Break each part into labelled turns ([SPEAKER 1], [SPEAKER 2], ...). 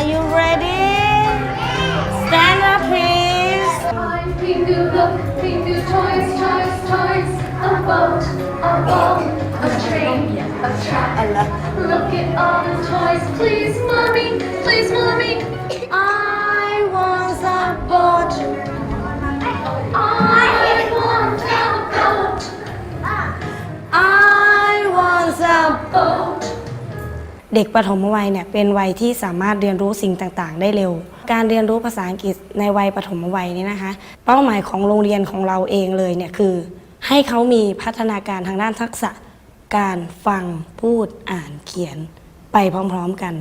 [SPEAKER 1] Are
[SPEAKER 2] you ready? Stand up, please.
[SPEAKER 1] We do look,
[SPEAKER 2] we do toys, toys, toys. A boat, a boat, a train, a track. Look
[SPEAKER 1] at all the toys, please, mommy, please, mommy.
[SPEAKER 2] I was a boat.
[SPEAKER 1] I want a boat.
[SPEAKER 2] I want a
[SPEAKER 1] boat.
[SPEAKER 2] เด็กปฐมวัยเนี่ยเป็นวัยที่สามารถเรียนรู้สิ่งต่างๆ ได้เร็ว การเรียนรู้ภาษาอังกฤษในวัยปฐมวัยนี้นะคะ เป้าหมายของโรงเรียนของเราเองเลยเนี่ยคือ ให้เขามีพัฒนาการทางด้านทักษะ การฟังพูดอ่านเขียนไปพร้อมๆกัน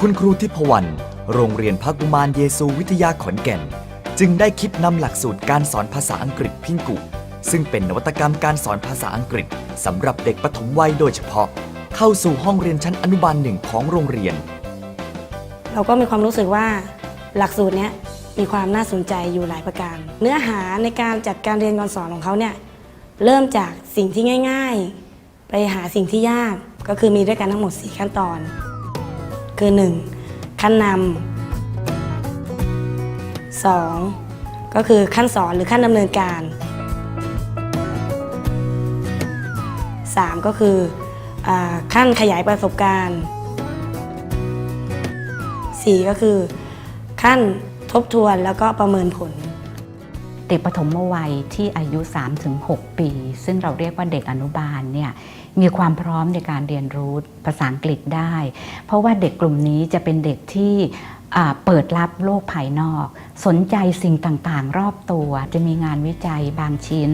[SPEAKER 3] คุณครูทิพวรรณโรงเรียนพักกุมารเยซูวิทยาขอนแก่น จึงได้คิดนำหลักสูตรการสอนภาษาอังกฤษพิงกุ ซึ่งเป็นนวัตกรรมการสอนภาษาอังกฤษสำหรับเด็กปฐมวัยโดยเฉพาะ เข้าสู่ห้องเรียนชั้นอนุบาลหนึ่งของโรงเรียน
[SPEAKER 2] เราก็มีความรู้สึกว่าหลักสูตรเนี้ยมีความน่าสนใจอยู่หลายประการ เนื้อหาในการจัดการเรียนการสอนของเขาเนี่ยเริ่มจากสิ่งที่ง่าย ๆ ไปหาสิ่งที่ยากก็คือมีด้วยกันทั้งหมด 4 ขั้นตอน คือ 1. ขั้นนำ 2. ก็คือขั้นสอนหรือขั้นดำเนินการ 3. ก็คือ ขั้นขยายประสบการณ์ 4 ก็คือ ขั้นทบทวนแล้วก็ประเมินผล
[SPEAKER 4] เด็กปฐมวัยที่อายุ 3-6 ปี ซึ่งเราเรียกว่าเด็กอนุบาลเนี่ยมีความพร้อมในการเรียนรู้ภาษาอังกฤษได้ เพราะว่าเด็กกลุ่มนี้จะเป็นเด็กที่ เปิดรับโลกภายนอก สนใจสิ่งต่างๆ รอบตัว จะมีงานวิจัยบางชิ้น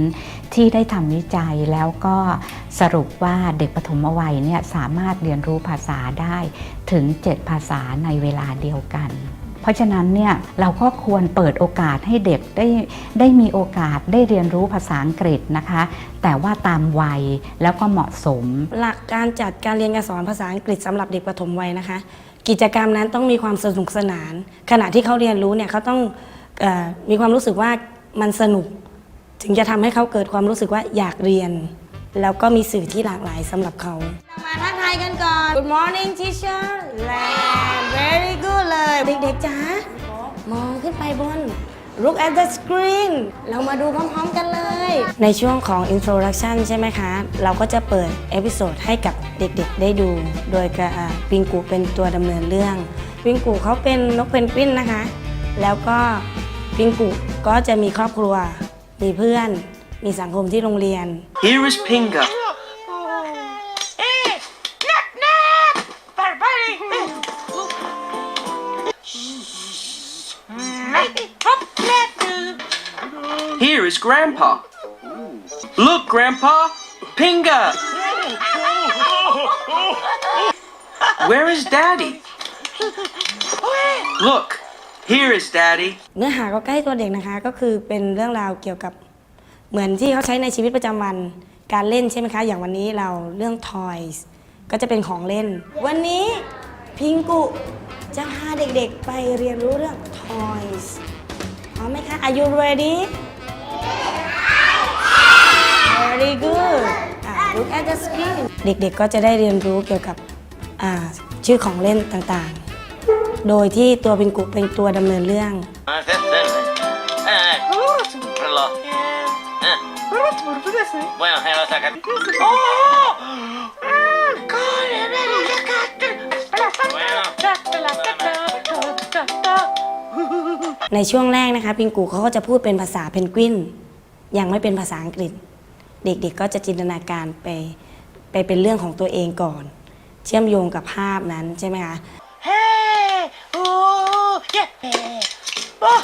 [SPEAKER 4] ที่ได้ทำวิจัยแล้วก็สรุปว่าเด็กปฐมวัยเนี่ยสามารถเรียนรู้ภาษาได้ถึง 7 ภาษาในเวลาเดียวกัน ราะฉะนั้นเนี่ยเราก็ควรเปิดโอกาสให้เด็กได้ได้มีโอกาสได้เรียนรู้ภาษาอังกฤษนะคะ แต่ว่าตามวัยแล้วก็เหมาะสม
[SPEAKER 2] หลักการจัดการเรียนการสอนภาษาอังกฤษสำหรับเด็กประถมวัยนะคะ กิจกรรมนั้นต้องมีความสนุกสนาน ขณะที่เขาเรียนรู้เนี่ยเขาต้องเออมีความรู้สึกว่ามันสนุก ถึงจะทำให้เขาเกิดความรู้สึกว่าอยากเรียน แล้วก็มีสื่อที่หลากหลายสำหรับเขา มาทักทายกันก่อน Good morning teacher Land very good เด็กๆจ๋ามองขึ้นไปบน Look at the screen เรามาดูพร้อมๆกันเลย ในช่วงของ introduction ใช่ไหมคะ เราก็จะเปิดเอพิโซดให้กับเด็กๆ ได้ดู โดยกอ่าปิงกูเป็นตัวดำเนินเรื่อง ปิงกูเขาเป็นนกเพนกวินนะคะ แล้วก็ปิงกูก็จะมีครอบครัว มีเพื่อน มีสังคมที่โรงเรียน
[SPEAKER 5] Here is Pinga. Grandpa. Look, Grandpa! Pinga! Where is Daddy? Look, here is Daddy.
[SPEAKER 2] เนื้อหาก็ใกล้ตัวเด็กนะคะก็คือเป็นเรื่องราวเกี่ยวกับเหมือนที่เขาใช้ในชีวิตประจำวันการเล่นใช่ไหมคะ อย่างวันนี้เราเรื่อง toys ก็จะเป็นของเล่น วันนี้พิงกุจะพาเด็กๆไปเรียนรู้เรื่อง toys พร้อมไหมคะ Are you ready Very good อะ Look at the screen เด็กๆก็จะได้เรียนรู้เกี่ยวกับอ่าชื่อของเล่นต่างๆ โดยที่ตัวพิงกุเป็นตัวดำเนินเรื่อง
[SPEAKER 6] Bueno, ya lo sacan. Bueno.
[SPEAKER 2] ในช่วงแรกนะคะพิงกูเขาก็จะพูดเป็นภาษาเพนกวิน ยังไม่เป็นภาษาอังกฤษ เด็กๆก็จะจินตนาการไปไปเป็นเรื่องของตัวเองก่อน เชื่อมโยงกับภาพนั้นใช่ไหมคะ
[SPEAKER 6] Hey! Oh! Yeah! Oh!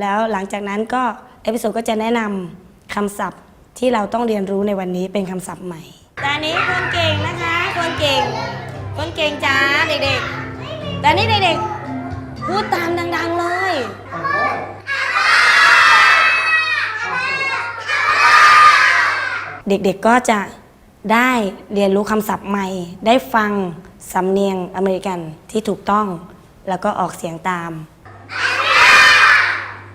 [SPEAKER 2] แล้วหลังจากนั้นก็เอพิโซดก็จะแนะนำคำศัพท์ที่เราต้องเรียนรู้ในวันนี้เป็นคำศัพท์ใหม่ตอนนี้คนเก่งนะคะ คนเก่ง คนเก่งจ้าเด็กๆตอนนี้เด็กๆ พูดตามดัง ๆ เลย เด็กๆก็จะได้เรียนรู้คำศัพท์ใหม่ ได้ฟังสำเนียงอเมริกันที่ถูกต้อง แล้วก็ออกเสียงตาม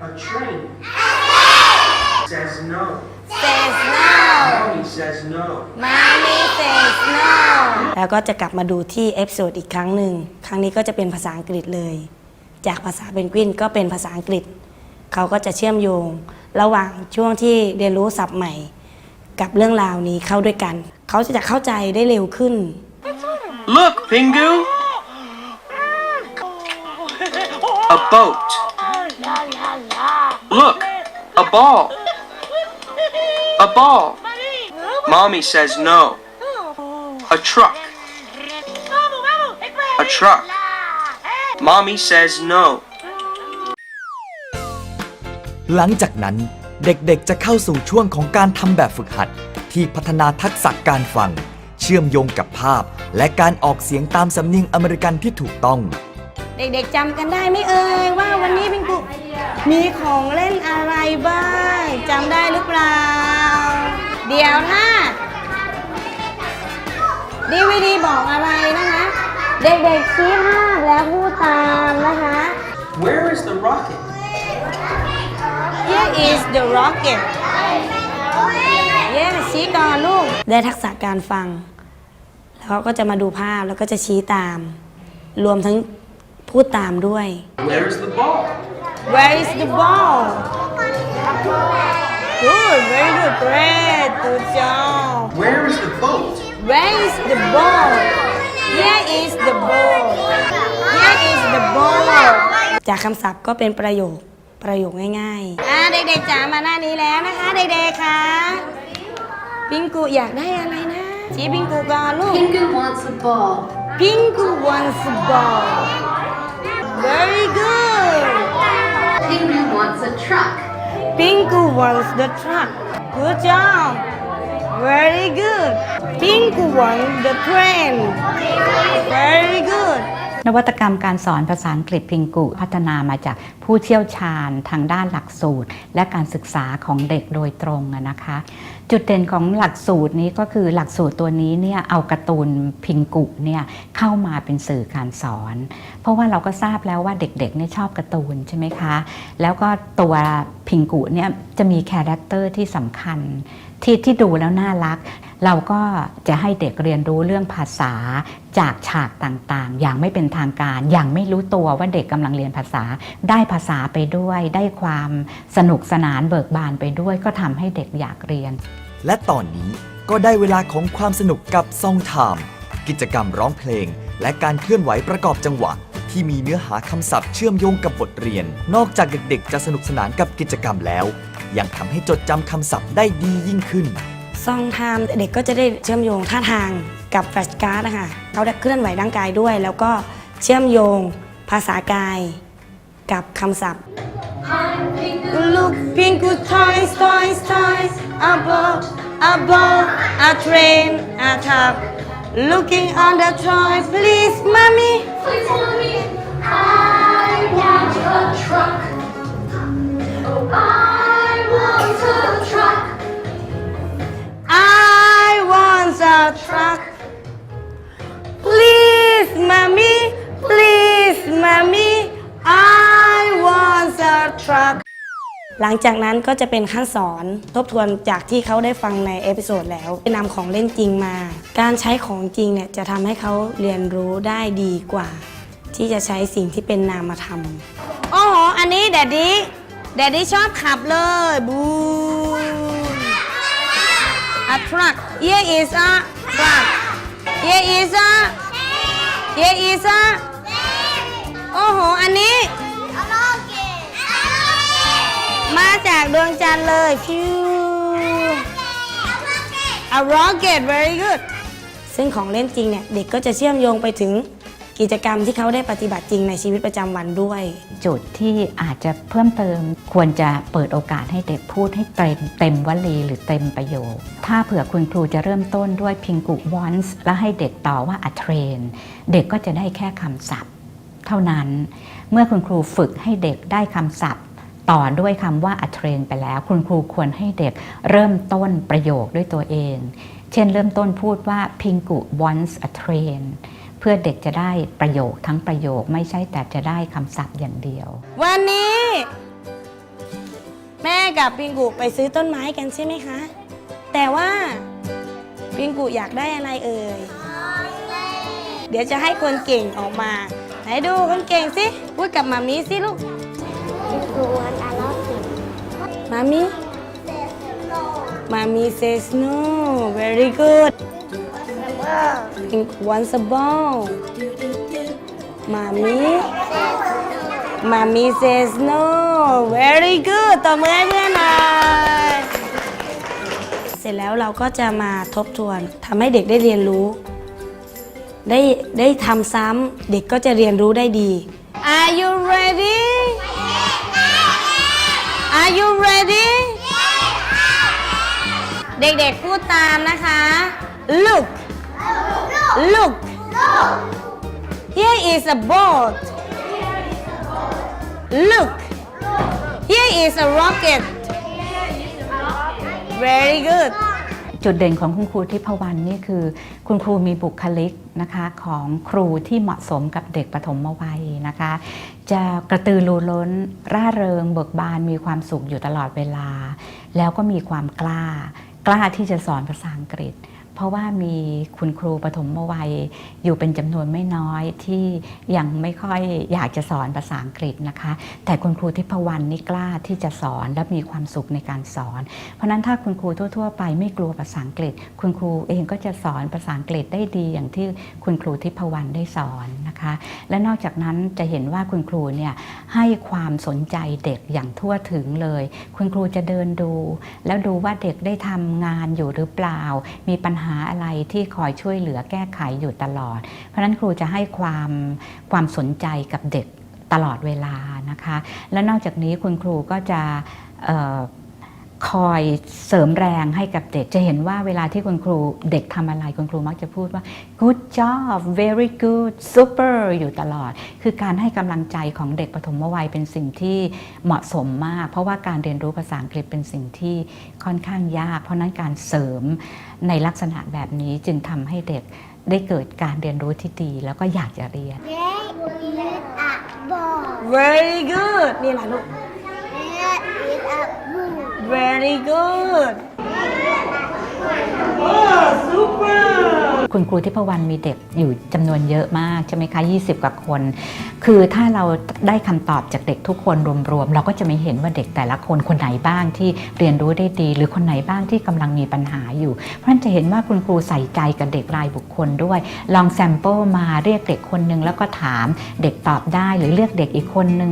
[SPEAKER 7] A train says no.
[SPEAKER 2] says no
[SPEAKER 7] Mommy says no.
[SPEAKER 2] mommy says no แล้วก็จะกลับมาดูที่เอพิโซดอีกครั้งหนึ่ง ครั้งนี้ก็จะเป็นภาษาอังกฤษเลย จากภาษาเพนกวินก็เป็นภาษาอังกฤษ เขาก็จะเชื่อมโยง ระหว่างช่วงที่เรียนรู้ศัพท์ใหม่ กับเรื่องราวนี้เข้าด้วยกัน เขาจะเข้าใจได้เร็วขึ้น
[SPEAKER 5] Look, Pingu! A boat. Look, a ball. A ball. Mommy says no. A truck. A truck. Mommy says no.
[SPEAKER 3] หลังจากนั้นเด็กๆจะเข้าสู่ช่วงของการทำแบบฝึกหัด ที่พัฒนาทักษะการฟัง เชื่อมโยงกับภาพ และการออกเสียงตามสำเนียงอเมริกันที่ถูกต้อง
[SPEAKER 2] เด็กๆจำกันได้ไหมเอ่ยว่าวันนี้พิงกุมีของเล่นอะไรบ้างจำได้หรือเปล่า เดี๋ยวถ้าดีวีดีบอกอะไรนะคะ เด็กๆชี้ภาพแล้วพูดตามนะคะ
[SPEAKER 5] Where is the rocket?
[SPEAKER 2] Here is the rocket เย้ชี้ก่อนลูก ได้ทักษะการฟัง แล้วก็จะมาดูภาพแล้วก็จะชี้ตาม รวมทั้งพูดตามด้วย
[SPEAKER 5] Where's the ball?
[SPEAKER 2] Where is the ball? Good, very good, great, good job.
[SPEAKER 5] Where is the boat?
[SPEAKER 2] Where is the ball? Here is the ball. Here is the ball. จากคำศัพท์ก็เป็นประโยคประโยคง่ายๆ อ่าเด็กๆจ๋ามาหน้านี้แล้วนะคะ เด็กๆค่ะปิงกูอยากได้อะไรนะชี้ปิงกูก่อนลูก
[SPEAKER 1] Pingu wants a ball.
[SPEAKER 2] ปิงกู wants a ball very good
[SPEAKER 1] Pingu wants a truck.
[SPEAKER 2] Pingu wants the truck. Good job. Very good. Pingu wants the train. Very good.
[SPEAKER 4] นวัตกรรมการสอนภาษาอังกฤษพิงกุพัฒนามาจากผู้เชี่ยวชาญทางด้านหลักสูตร และการศึกษาของเด็กโดยตรงนะคะ จุดเด่นของหลักสูตรนี้ก็คือหลักสูตรตัวนี้เนี่ยเอาการ์ตูนพิงกุเนี่ยเข้ามาเป็นสื่อการสอน เพราะว่าเราก็ทราบแล้วว่าเด็กๆเนี่ยชอบการ์ตูนใช่ไหมคะ แล้วก็ตัวพิงกุเนี่ยจะมีคาแรคเตอร์ที่สำคัญที่ที่ดูแล้วน่ารัก เราก็จะให้เด็กเรียนรู้เรื่องภาษาจากฉากต่างๆ อย่างไม่เป็นทางการ อย่างไม่รู้ตัวว่าเด็กกำลังเรียนภาษา ได้ภาษาไปด้วย ได้ความสนุกสนานเบิกบานไปด้วย ก็ทำให้เด็กอยากเรียน
[SPEAKER 3] และตอนนี้ก็ได้เวลาของความสนุกกับซองไทม์กิจกรรมร้องเพลง และการเคลื่อนไหวประกอบจังหวะ ที่มีเนื้อหาคำศัพท์เชื่อมโยงกับบทเรียน นอกจากเด็กๆ จะสนุกสนานกับกิจกรรมแล้ว ยังทำให้จดจำคำศัพท์ได้ดียิ่งขึ้น
[SPEAKER 2] ซองไทม์เด็กก็จะได้เชื่อมโยงท่าทางกับแฟลชการ์ดนะคะเขาได้เคลื่อนไหวร่างกายด้วย แล้วก็เชื่อมโยงภาษากายกับคำศัพท์ Look, Pingu toys, toys, toys, a boat, a boat, a train, a truck. Looking on the toy, please, mommy.
[SPEAKER 1] Please, mommy. I want a truck.
[SPEAKER 2] หลังจากนั้นก็จะเป็นขั้นสอนทบทวนจากที่เขาได้ฟังในเอพิโซดแล้วนำของเล่นจริงมา การใช้ของจริงเนี่ยจะทำให้เขาเรียนรู้ได้ดีกว่า ที่จะใช้สิ่งที่เป็นนามธรรมโอ้โห อันนี้แดดดี้แดดดี้ชอบขับเลยบูม a truck here is a truck here is a here is a โอ้โห อันนี้ มาจากดวงจันทร์เลยฟิว a rocket very good ซึ่งของเล่นจริงเนี่ย เด็กก็จะเชื่อมโยงไปถึงกิจกรรมที่เขาได้ปฏิบัติจริงในชีวิตประจำวันด้วย
[SPEAKER 4] จุดที่อาจจะเพิ่มเติม ควรจะเปิดโอกาสให้เด็กพูดให้เต็มเต็มวลีหรือเต็มประโยค ถ้าเผื่อคุณครูจะเริ่มต้นด้วยพิงกุ once แล้วให้เด็กต่อว่า a train เด็กก็จะได้แค่คำศัพท์ เท่านั้น เมื่อคุณครูฝึกให้เด็กได้คำศัพท์ ต่อด้วยคำว่า a train ไปแล้ว คุณครูควรให้เด็กเริ่มต้นประโยคด้วยตัวเอง เช่นเริ่มต้นพูดว่า Pingu wants a train เพื่อเด็กจะได้ประโยคทั้งประโยคไม่ใช่แต่จะได้คำศัพท์อย่างเดียว
[SPEAKER 2] วันนี้ แม่กับปิงกุไปซื้อต้นไม้กันใช่ไหมคะ แต่ว่าปิงกุอยากได้อะไรเอ่ยดี๋ยวจะให้คนเก่งออกมา ไหนดูคนเก่งสิพูดกับมามีสิลูก มามีมามี says no very good think once a ball มามี มามี says no very good ต่อมือให้เพื่อนหน่อยเสร็จแล้วเราก็จะมาทบทวนทำให้เด็กได้เรียนรู้ ได้ได้ทำซ้ำเด็กก็จะเรียนรู้ได้ดี Are you ready Are you ready เด็กๆพูดตามนะคะ Look Look Here is a boat Look Here is a rocket Very good
[SPEAKER 4] จุดเด่นของคุณครูทิพวรรณนี่คือ คุณครูมีบุคลิกนะคะของครูที่เหมาะสมกับเด็กปฐมวัยนะคะ จะกระตือรือร้น ร่าเริง เบิกบานมีความสุขอยู่ตลอดเวลา แล้วก็มีความกล้า กล้าที่จะสอนภาษาอังกฤษ เพราะว่ามีคุณครูปฐมวัยอยู่เป็นจำนวนไม่น้อยที่ยังไม่ค่อยอยากจะสอนภาษาอังกฤษนะคะ แต่คุณครูทิพวรรณนี่กล้าที่จะสอนและมีความสุขในการสอน เพราะนั้นถ้าคุณครูทั่ว ๆ ไปไม่กลัวภาษาอังกฤษ คุณครูเองก็จะสอนภาษาอังกฤษได้ดีอย่างที่คุณครูทิพวรรณได้สอน นะคะ และนอกจากนั้นจะเห็นว่าคุณครูเนี่ยให้ความสนใจเด็กอย่างทั่วถึงเลย คุณครูจะเดินดู แล้วดูว่าเด็กได้ทำงานอยู่หรือเปล่า มีปัญหาอะไรที่คอยช่วยเหลือแก้ไขอยู่ตลอด เพราะฉะนั้นครูจะให้ความความสนใจกับเด็กตลอดเวลานะคะ และนอกจากนี้คุณครูก็จะ คอยเสริมแรงให้กับเด็ก จะเห็นว่าเวลาที่คุณครูเด็กทำอะไรคุณครูมักจะพูดว่า good job very good super อยู่ตลอด คือการให้กำลังใจของเด็กปฐมวัยเป็นสิ่งที่เหมาะสมมาก เพราะว่าการเรียนรู้ภาษาอังกฤษเป็นสิ่งที่ค่อนข้างยาก เพราะฉะนั้นการเสริมในลักษณะแบบนี้จึงทำให้เด็กได้เกิดการเรียนรู้ที่ดี แล้วก็อยากจะเรียน
[SPEAKER 2] Very good นี่แหละลูก Very good
[SPEAKER 4] คุณครูทิพวรรณมีเด็กอยู่จำนวนเยอะมากใช่ไหมคะ 20 กว่าคน คือถ้าเราได้คำตอบจากเด็กทุกคนรวมๆ เราก็จะไม่เห็นว่าเด็กแต่ละคนคนไหนบ้างที่เรียนรู้ได้ดี หรือคนไหนบ้างที่กำลังมีปัญหาอยู่ เพราะฉะนั้นจะเห็นว่าคุณครูใส่ใจกับเด็กรายบุคคลด้วย ลองแซมเปิลมาเรียกเด็กคนหนึ่งแล้วก็ถามเด็กตอบได้ หรือเรียกเด็กอีกคนหนึ่ง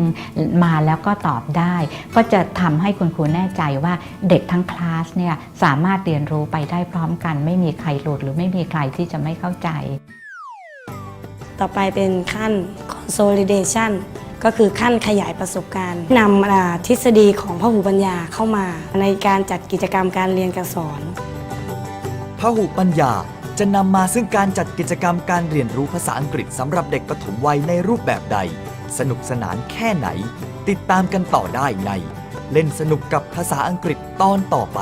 [SPEAKER 4] มาแล้วก็ตอบได้ ก็จะทำให้คุณครูแน่ใจว่าเด็กทั้งคลาสเนี่ยสามารถเรียนรู้ไปได้พร้อมกัน ไม่มีใครหลุดหรือไม่มีใครที่จะไม่เข้าใจ
[SPEAKER 2] ต่อไปเป็นขั้น consolidation ก็คือขั้นขยายประสบการณ์นำอ่าทฤษฎีของพหูปัญญาเข้ามาในการจัดกิจกรรมการเรียนการสอน
[SPEAKER 3] พหุปัญญาจะนำมาซึ่งการจัดกิจกรรมการเรียนรู้ภาษาอังกฤษสำหรับเด็กปฐมวัยในรูปแบบใด สนุกสนานแค่ไหน ติดตามกันต่อได้ใน เล่นสนุกกับภาษาอังกฤษตอนต่อไป